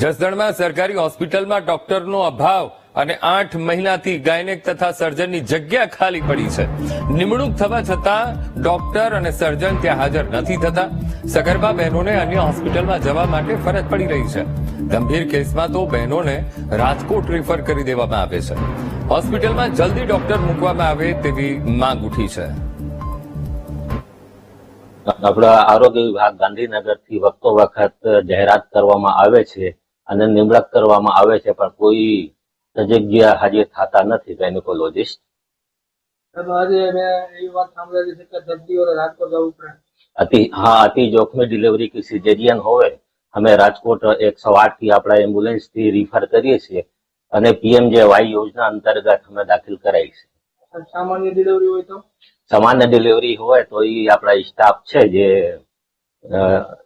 જસદણમાં સરકારી હોસ્પિટલમાં ડોક્ટરનો અભાવ અને આઠ મહિનાથી ગાયનેક તથા સર્જનની જગ્યા ખાલી પડી છે. નિમણૂક થવા છતાં ડોક્ટર અને સર્જન ત્યાં હાજર નથી થતા. સગર્ભા બહેનોને અન્ય હોસ્પિટલમાં જવા માટે ફરજ પડી રહી છે. ગંભીર કેસમાં તો બહેનોને રાજકોટ રેફર કરી દેવામાં આવે છે. હોસ્પિટલમાં જલ્દી ડોક્ટર મૂકવામાં આવે તેવી માંગ ઉઠી છે. આપણા આરોગ્ય વિભાગ ગાંધીનગરથી વખતો વખત જાહેરાત કરવામાં આવે છે. અને નિમણૂક કરવામાં આવે છે પણ કોઈ જગ્યા હાજર થતા નથી ગાયનેકોલોજીસ્ટ અતિ હા અતિ જોખમી ડિલિવરી કે સિઝેરિયન હોય અમે રાજકોટ એકસો આઠથી આપણા એમ્બ્યુલન્સથી રિફર કરીએ છીએ અને પીએમજે વાય યોજના અંતર્ગત અમે દાખલ કરાવી છે. સામાન્ય ડિલિવરી હોય તો? સામાન્ય ડિલિવરી હોય તો એ આપણા સ્ટાફ છે જે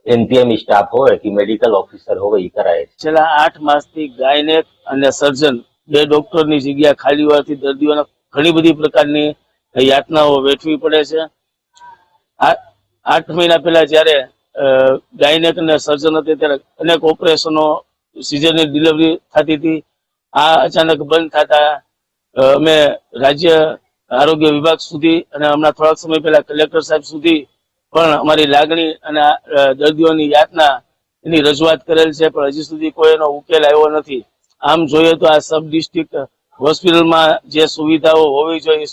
એનપીએમ સ્ટાફ હોય કે મેડિકલ ઓફિસર હોય એ કરાય છેલ્લા આઠ માસથી ગાયનેક અને સર્જન બે ડોક્ટરની જગ્યા ખાલી હોવાથી દર્દીઓને ઘણી બધી પ્રકારની યાતનાઓ વેઠવી પડે છે. આઠ મહિના પહેલા જ્યારે ગાયનેક અને સર્જન હતી ત્યારે અનેક ઓપરેશનો, સિઝરની ડિલિવરી થતી હતી. આ અચાનક બંધ થતા અમે રાજ્ય આરોગ્ય વિભાગ સુધી અને હમણાં થોડાક સમય પહેલા કલેક્ટર સાહેબ સુધી પણ અમારી લાગણી અને દર્દીઓની યાતના એની રજૂઆત કરેલ છે, પણ હજી સુધી કોઈ એનો ઉકેલ આવ્યો નથી. આમ જોઈએ તો આ સબ ડિસ્ટ્રિક્ટ હોસ્પિટલમાં જે સુવિધાઓ હોવી જોઈએ